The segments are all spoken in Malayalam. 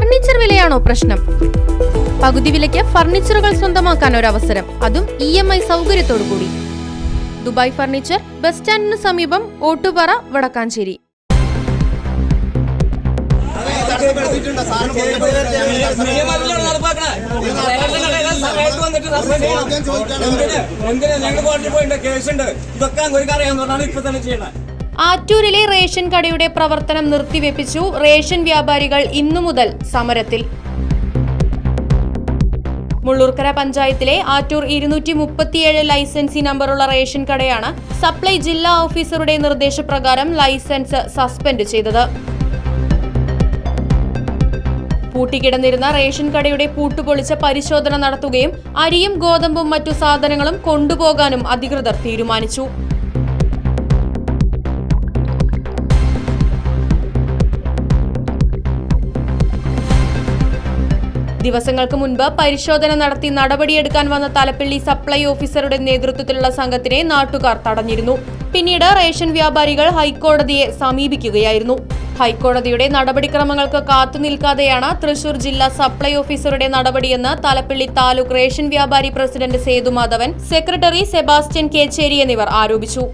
ഫർണിച്ചർ വിലയാണോ പ്രശ്നം? പകുതി വിലയ്ക്ക് ഫർണിച്ചറുകൾ സ്വന്തമാക്കാൻ ഒരു അവസരം അതും ഇ എം ഐ സൗകര്യത്തോടു കൂടി ദുബായ് ഫർണിച്ചർ ബസ് സ്റ്റാൻഡിന് സമീപം ഓട്ടുപാറ വടക്കാഞ്ചേരി. എന്തിന്? ഞങ്ങൾ കോടതി പോയിട്ടുണ്ട്. ഇതൊക്കെ ഇപ്പൊ തന്നെ ചെയ്യണേ. ആറ്റൂരിലെ റേഷൻ കടയുടെ പ്രവർത്തനം നിർത്തിവെപ്പിച്ചു റേഷൻ വ്യാപാരികൾ ഇന്നു മുതൽ സമരത്തിൽ. മുള്ളൂർക്കര പഞ്ചായത്തിലെ ആറ്റൂർ ഇരുന്നൂറ്റി മുപ്പത്തിയേഴ് ലൈസൻസി നമ്പറുള്ള റേഷൻ കടയാണ് സപ്ലൈ ജില്ലാ ഓഫീസറുടെ നിർദ്ദേശപ്രകാരം ലൈസൻസ് സസ്പെൻഡ് ചെയ്തത്. പൂട്ടിക്കിടന്നിരുന്ന റേഷൻ കടയുടെ പൂട്ടുപൊളിച്ച് പരിശോധന നടത്തുകയും അരിയും ഗോതമ്പും മറ്റു സാധനങ്ങളും കൊണ്ടുപോകാനും അധികൃതർ തീരുമാനിച്ചു. ദിവസങ്ങൾക്ക് മുൻപ് പരിശോധന നടത്തി നടപടിയെടുക്കാൻ വന്ന തലപ്പള്ളി സപ്ലൈ ഓഫീസറുടെ നേതൃത്വത്തിലുള്ള സംഘത്തിനെ നാട്ടുകാർ തടഞ്ഞിരുന്നു. പിന്നീട് റേഷൻ വ്യാപാരികൾ ഹൈക്കോടതിയെ സമീപിക്കുകയായിരുന്നു. ഹൈക്കോടതിയുടെ നടപടിക്രമങ്ങൾക്ക് കാത്തുനിൽക്കാതെയാണ് തൃശൂർ ജില്ലാ സപ്ലൈ ഓഫീസറുടെ നടപടിയെന്ന് തലപ്പള്ളി താലൂക്ക് റേഷൻ വ്യാപാരി president Sethumadhavan secretary Sebastian Kecheri എന്നിവർ ആരോപിച്ചു.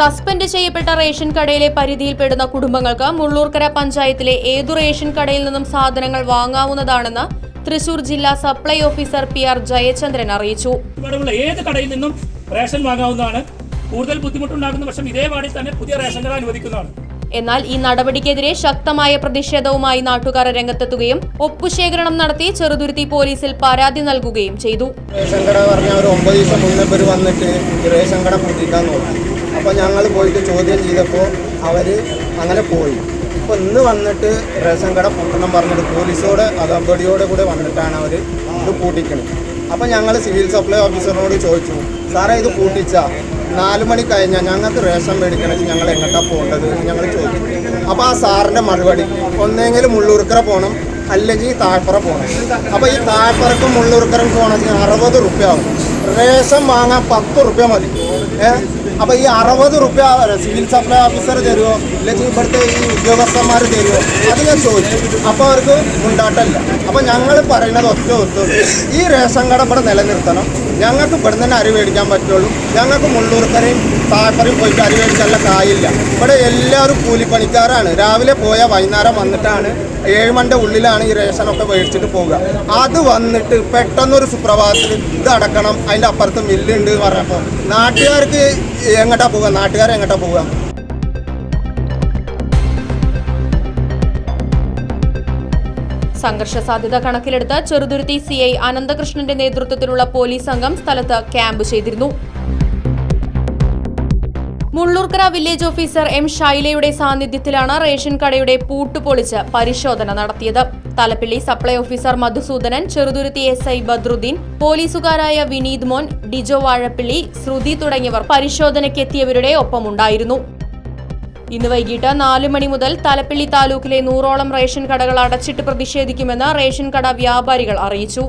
സസ്പെൻഡ് ചെയ്യപ്പെട്ട റേഷൻ കടയിലെ പരിധിയിൽപ്പെടുന്ന കുടുംബങ്ങൾക്ക് മുള്ളൂർക്കര പഞ്ചായത്തിലെ ഏതു റേഷൻ കടയിൽ നിന്നും സാധനങ്ങൾ വാങ്ങാവുന്നതാണെന്ന് തൃശൂർ ജില്ലാ supply officer P R Jayachandran അറിയിച്ചു. ഏത് കടയിൽ നിന്നും റേഷൻ വാങ്ങാവുന്നതാണ്. കൂടുതൽ ബുദ്ധിമുട്ടുണ്ടാകുന്ന പക്ഷം ഇതേ വാർഡിൽ തന്നെ പുതിയ റേഷൻ കട അനുവദിക്കുന്നതാണ്. എന്നാൽ ഈ നടപടിക്കെതിരെ ശക്തമായ പ്രതിഷേധവുമായി നാട്ടുകാർ രംഗത്തെത്തുകയും ഒപ്പുശേഖരണം നടത്തി ചെറുതുരുത്തി പോലീസിൽ പരാതി നൽകുകയും ചെയ്തു. റേഷൻ കട പറഞ്ഞ ഒരു ഒമ്പത് ദിവസം മുന്നേ വന്നിട്ട് റേഷൻ കട പൂട്ടിക്കാൻ നോക്കി അപ്പോൾ ഞങ്ങൾ പോയിട്ട് ചോദ്യം ചെയ്തപ്പോൾ അവർ അങ്ങനെ പോയി. അപ്പോൾ ഇന്ന് വന്നിട്ട് റേഷൻ കട പൂട്ടണം പറഞ്ഞിട്ട് പോലീസോട് അതമ്പടിയോടെ കൂടെ വന്നിട്ടാണ് അവർ ഇത് പൂട്ടിക്കുന്നത് അപ്പോൾ ഞങ്ങൾ സിവിൽ സപ്ലൈ ഓഫീസറിനോട് ചോദിച്ചു സാറേ ഇത് പൂട്ടിച്ച? നാല് മണി കഴിഞ്ഞാൽ ഞങ്ങൾക്ക് റേഷൻ മേടിക്കണമെങ്കിൽ ഞങ്ങൾ എങ്ങോട്ടാണ് പോകേണ്ടത്? ഞങ്ങൾ ചോദിച്ചു. അപ്പോൾ ആ സാറിന്റെ മറുപടി ഒന്നെങ്കിൽ മുള്ളൂർക്കര പോകണം അല്ലെങ്കിൽ താഴ്പ്പറ പോകണം അപ്പോൾ ഈ താഴ്പ്പറക്കും മുള്ളൂർക്കരക്കും പോകണമെങ്കിൽ അറുപത് റുപ്യ ആവും. റേഷൻ വാങ്ങാൻ പത്ത് റുപ്യ മതി. ഏഹ് അപ്പോൾ ഈ അറുപത് റുപ്യ സിവിൽ സപ്ലൈ ഓഫീസർ തരുമോ അല്ലെങ്കിൽ ഇവിടുത്തെ ഈ ഉദ്യോഗസ്ഥന്മാർ തരുമോ അത് ഞാൻ ചോദിച്ചു. അപ്പോൾ അവർക്ക് ഉണ്ടാട്ടല്ല അപ്പോൾ ഞങ്ങൾ പറയുന്നത് ഒറ്റ ഒത്തു ഈ റേഷൻ കട ഇവിടെ നിലനിർത്തണം. ഞങ്ങൾക്ക് ഇവിടെ തന്നെ അരി മേടിക്കാൻ പറ്റുള്ളൂ. ഞങ്ങൾക്ക് മുള്ളൂർക്കരയും താഴ്പ്പറയും പോയിട്ട് അരി മേടിച്ചാലുള്ള കായില്ല. ഇവിടെ എല്ലാവരും കൂലിപ്പണിക്കാരാണ്. രാവിലെ പോയാൽ വൈകുന്നേരം വന്നിട്ടാണ് ഏഴുമണിന്റെ ഉള്ളിലാണ് ഈ റേഷനൊക്കെ മേടിച്ചിട്ട് പോവുക. അത് വന്നിട്ട് പെട്ടെന്നൊരു സുപ്രഭാതത്തിൽ ഇത് അടക്കണം അതിന്റെ അപ്പുറത്ത് മില്ലുണ്ട് പറഞ്ഞപ്പോൾ നാട്ടുകാർക്ക് എങ്ങോട്ടാണ് പോവുക? നാട്ടുകാർ എങ്ങോട്ടാണ് പോവുക? സംഘർഷ സാധ്യത കണക്കിലെടുത്ത് ചെറുതുരുത്തി സി ഐ അനന്തകൃഷ്ണന്റെ നേതൃത്വത്തിലുള്ള പോലീസ് സംഘം സ്ഥലത്ത് ക്യാമ്പ് ചെയ്തിരുന്നു. മുള്ളൂർക്കര വില്ലേജ് ഓഫീസർ എം ഷൈലയുടെ സാന്നിധ്യത്തിലാണ് റേഷൻ കടയുടെ പൂട്ടുപൊളിച്ച് പരിശോധന നടത്തിയത്. Thalappilly supply officer Madhusoodanan Cheruthuruthy S I Badruddin പോലീസുകാരായ Vineeth Mon Dijo Vazhappilly ശ്രുതി തുടങ്ങിയവർ പരിശോധനയ്ക്കെത്തിയവരുടെ ഒപ്പമുണ്ടായിരുന്നു. ഇന്ന് വൈകിട്ട് നാല് മണി മുതൽ തലപ്പള്ളി താലൂക്കിലെ നൂറോളം റേഷൻ കടകൾ അടച്ചിട്ട് പ്രതിഷേധിക്കുമെന്ന് റേഷൻ കട വ്യാപാരികൾ അറിയിച്ചു.